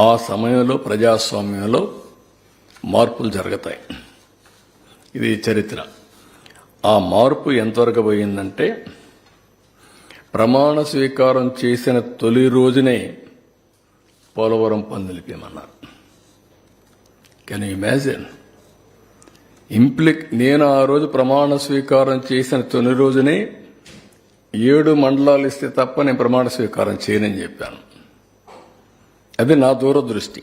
ఆ సమయంలో ప్రజాస్వామ్యంలో మార్పులు జరుగుతాయి. ఇది చరిత్ర. ఆ మార్పు ఎంతవరకు పోయిందంటే ప్రమాణ స్వీకారం చేసిన తొలి రోజునే పోలవరం పనులిపేమన్నారు కెన్ ఇమాజిన్ ఇంప్లి నేను ఆ రోజు ప్రమాణ స్వీకారం చేసిన తొలి రోజునే ఏడు మండలాలు ఇస్తే తప్ప నేను ప్రమాణ స్వీకారం చేయనని చెప్పాను. అది నా దూరదృష్టి.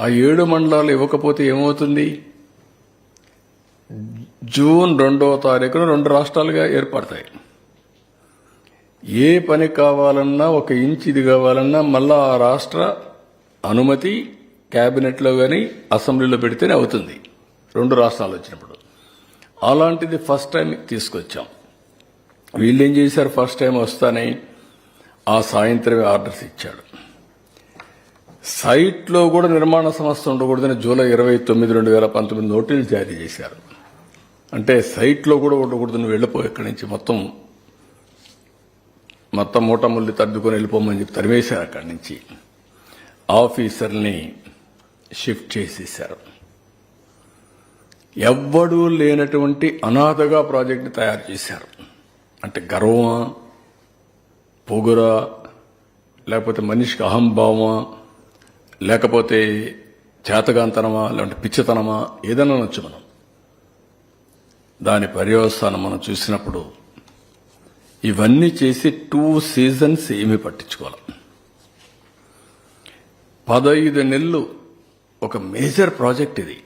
ఆ ఏడు మండలాలు ఇవ్వకపోతే ఏమవుతుంది? జూన్ రెండవ తారీఖున రెండు రాష్ట్రాలుగా ఏర్పడతాయి. ఏ పని కావాలన్నా ఒక ఇంచ్ ఇది కావాలన్నా మళ్ళా ఆ రాష్ట్ర అనుమతి క్యాబినెట్లో కానీ అసెంబ్లీలో పెడితేనే అవుతుంది. రెండు రాష్ట్రాలు వచ్చినప్పుడు. అలాంటిది ఫస్ట్ టైం తీసుకొచ్చాం. వీళ్ళు ఏం చేశారు? ఫస్ట్ టైం వస్తానే ఆ సాయంత్రమే ఆర్డర్స్ ఇచ్చాడు. సైట్లో కూడా నిర్మాణ సంస్థ ఉండకూడదని జూలై ఇరవై తొమ్మిది రెండు వేల పంతొమ్మిది నోటీసులు జారీ చేశారు. అంటే సైట్లో కూడా ఉండకూడదని వెళ్ళిపో ఇక్కడి నుంచి. మొత్తం మొత్తం మూటముల్లి తద్దుకొని వెళ్ళిపోమని చెప్పి తరిమేశారు అక్కడి నుంచి. ఆఫీసర్ని షిఫ్ట్ చేసేశారు. ఎవ్వడూ లేనటువంటి అనాథగా ప్రాజెక్ట్ని తయారు చేశారు. అంటే గర్వమా పొగురా లేకపోతే మనిషికి అహంభావమా లేకపోతే చేతగాంతనమా లేదంటే పిచ్చితనమా ఏదైనా నచ్చు మనం. దాని పర్యవస్థానం మనం చూసినప్పుడు ఇవన్నీ చేసి టూ సీజన్స్ ఏమీ పట్టించుకోవాలి. పదహైదు నెలలు ఒక మేజర్ ప్రాజెక్ట్ ఇది.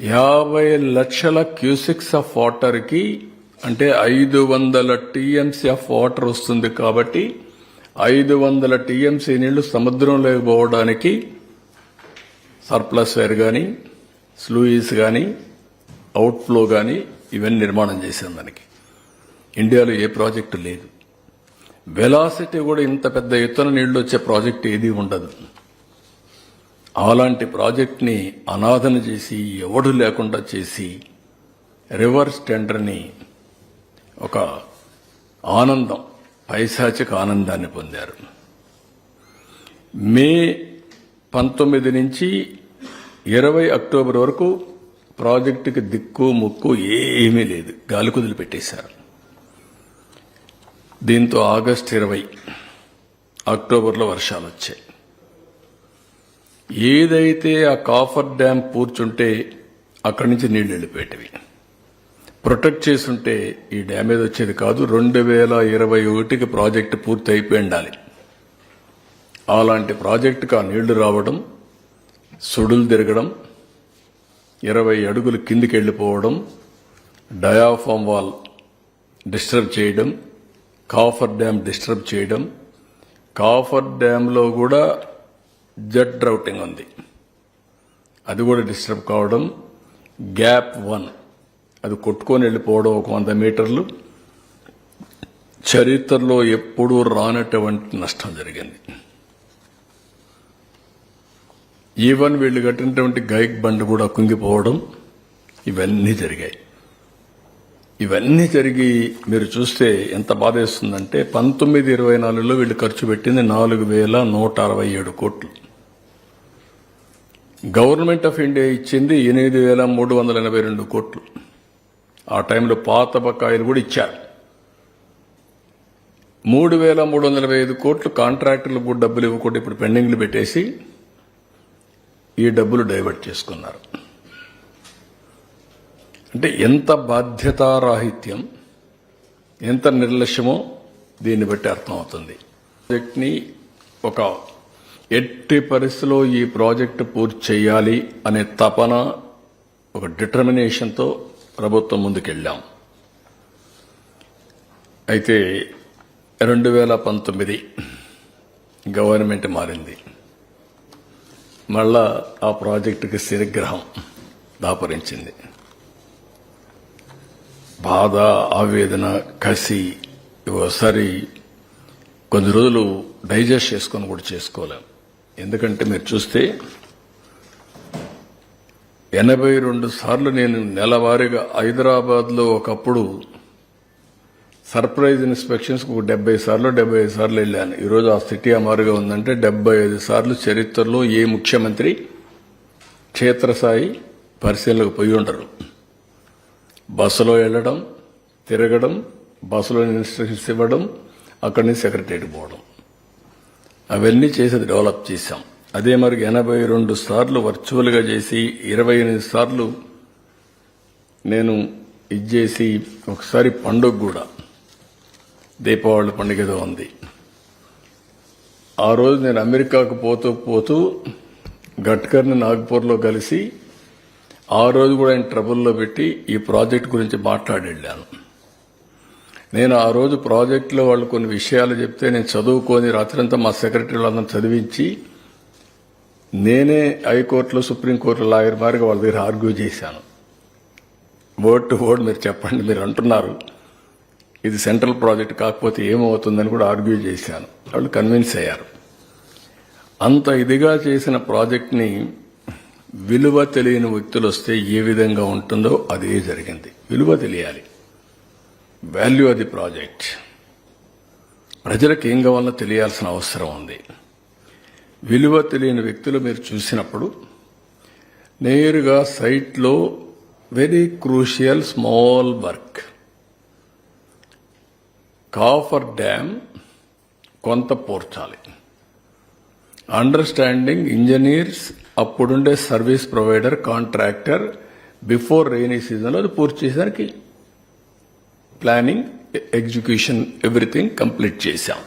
యాభై లక్షల క్యూసిక్స్ ఆఫ్ వాటర్కి అంటే ఐదు వందల టీఎంసీ ఆఫ్ వాటర్ వస్తుంది కాబట్టి ఐదు వందల టీఎంసీ నీళ్ళు సముద్రంలోకి పోవడానికి సర్ప్లస్ వేర్ కానీ స్లూయిస్ కానీ అవుట్ఫ్లో కానీ ఇవన్నీ నిర్మాణం చేశాం దానికి. ఇండియాలో ఏ ప్రాజెక్టు లేదు. వెలాసిటీ కూడా ఇంత పెద్ద ఎత్తున నీళ్ళు వచ్చే ప్రాజెక్ట్ ఏది ఉండదు. అలాంటి ప్రాజెక్ట్ని అనాథన చేసి ఎవడు లేకుండా చేసి రివర్స్ టెండర్ని ఒక ఆనందం. పైశాచిక ఆనందాన్ని పొందారు. మే పంతొమ్మిది నుంచి ఇరవై అక్టోబర్ వరకు ప్రాజెక్టుకి దిక్కు ముక్కు ఏమీ లేదు. గాలికుదులు పెట్టేశారు. దీంతో ఆగస్ట్ ఇరవై అక్టోబర్లో వర్షాలు వచ్చాయి. ఏదైతే ఆ కాఫర్ డ్యామ్ పూర్చుంటే అక్కడి నుంచి నీళ్ళు వెళ్ళిపోయేటివి. ప్రొటెక్ట్ చేసుంటే ఈ డ్యామేజ్ వచ్చేది కాదు. రెండు వేల ఇరవై ఒకటికి ప్రాజెక్టు పూర్తి అయిపోయి ఉండాలి. అలాంటి ప్రాజెక్టుకు ఆ నీళ్ళు రావడం సుడులు తిరగడం ఇరవై అడుగులు కిందికి వెళ్ళిపోవడం డయాఫామ్ వాల్ డిస్టర్బ్ చేయడం కాఫర్ డ్యామ్ డిస్టర్బ్ చేయడం కాఫర్ డ్యామ్లో కూడా జెట్ డ్రౌటింగ్ ఉంది. అది కూడా డిస్టర్బ్ కావడం. గ్యాప్ వన్ అది కొట్టుకొని వెళ్ళిపోవడం ఒక వంద మీటర్లు. చరిత్రలో ఎప్పుడూ రానటువంటి నష్టం జరిగింది. ఈవెన్ వీళ్ళు కట్టినటువంటి గైక్ బండ్ కూడా కుంగిపోవడం ఇవన్నీ జరిగాయి. ఇవన్నీ జరిగి మీరు చూస్తే ఎంత బాధేస్తుందంటే పంతొమ్మిది ఇరవై నాలుగులో వీళ్ళు ఖర్చు పెట్టింది నాలుగు వేల నూట అరవై ఏడు కోట్లు. గవర్నమెంట్ ఆఫ్ ఇండియా ఇచ్చింది ఎనిమిది వేల మూడు వందల ఎనభై రెండు కోట్లు. ఆ టైంలో పాత బకాయిలు కూడా ఇచ్చారు. మూడు వేల మూడు వందల ఐదు కోట్లు కాంట్రాక్టర్లకు కూడా డబ్బులు ఇవ్వకుండా ఇప్పుడు పెండింగ్లు పెట్టేసి ఈ డబ్బులు డైవర్ట్ చేసుకున్నారు. అంటే ఎంత బాధ్యతారాహిత్యం ఎంత నిర్లక్ష్యమో దీన్ని బట్టి అర్థమవుతుంది. ప్రాజెక్ట్ని ఒక ఎట్టి పరిస్థితిలో ఈ ప్రాజెక్టు పూర్తి చేయాలి అనే తపన ఒక డిటర్మినేషన్తో ప్రభుత్వం ముందుకెళ్ళాం. అయితే రెండు వేల పంతొమ్మిది గవర్నమెంట్ మారింది. మళ్ళా ఆ ప్రాజెక్టుకి శిరగ్రహం దాపరించింది. బాధ ఆవేదన కసి ఒకసారి కొన్ని రోజులు డైజెస్ట్ చేసుకొని కూడా చేసుకోలేం. ఎందుకంటే మీరు చూస్తే ఎనభై రెండు సార్లు నేను నెలవారీగా హైదరాబాద్లో ఒకప్పుడు సర్ప్రైజ్ ఇన్స్పెక్షన్స్ ఒక డెబ్బై సార్లు డెబ్బై ఐదు సార్లు వెళ్ళాను. ఈరోజు ఆ సిటీ అమారుగా ఉందంటే డెబ్బై ఐదు సార్లు చరిత్రలో ఏ ముఖ్యమంత్రి క్షేత్రస్థాయి పరిశీలనకు పోయి ఉండరు. బస్సులో వెళ్ళడం తిరగడం బస్సులో ఇన్స్ట్రక్షన్స్ ఇవ్వడం అక్కడి నుంచి సెక్రటరీ పోవడం. అవన్నీ చేసేది డెవలప్ చేశాం. అదే మరి ఎనభై రెండు సార్లు వర్చువల్గా చేసి ఇరవై ఎనిమిది సార్లు నేను ఇది చేసి ఒకసారి పండుగ కూడా. దీపావళి పండుగ ఏదో ఉంది. ఆ రోజు నేను అమెరికాకు పోతూ పోతూ గట్కర్ని నాగ్పూర్లో కలిసి ఆ రోజు కూడా ఆయన ట్రబుల్లో పెట్టి ఈ ప్రాజెక్ట్ గురించి మాట్లాడి వెళ్ళాను నేను ఆ రోజు ప్రాజెక్టులో వాళ్ళు కొన్ని విషయాలు చెప్తే నేను చదువుకొని రాత్రంతా మా సెక్రటరీ వాళ్ళందరూ చదివించి నేనే హైకోర్టులో సుప్రీంకోర్టులో లాయర్ మారిగా వాళ్ళ దగ్గర ఆర్గ్యూ చేశాను. వర్డ్ టు వర్డ్ మీరు చెప్పండి మీరు అంటున్నారు. ఇది సెంట్రల్ ప్రాజెక్ట్ కాకపోతే ఏమవుతుందని కూడా ఆర్గ్యూ చేశాను. వాళ్ళు కన్విన్స్ అయ్యారు. అంత ఇదిగా చేసిన ప్రాజెక్ట్ని విలువ తెలియని వ్యక్తులు వస్తే ఏ విధంగా ఉంటుందో అదే జరిగింది. విలువ తెలియాలి. వాల్యూ అది ప్రాజెక్ట్. ప్రజలకు ఏం కావాలో తెలియాల్సిన అవసరం ఉంది. విలువ తెలియని వ్యక్తులు మీరు చూసినప్పుడు నేరుగా సైట్లో very crucial small work. Coffer dam కొంత పోర్చాలి. Understanding engineers అప్పుడుండే service provider contractor before rainy సీజన్లో అది పూర్తి చేసేసరికి ప్లానింగ్ ఎగ్జిక్యూషన్ ఎవ్రీథింగ్ కంప్లీట్ చేశాం.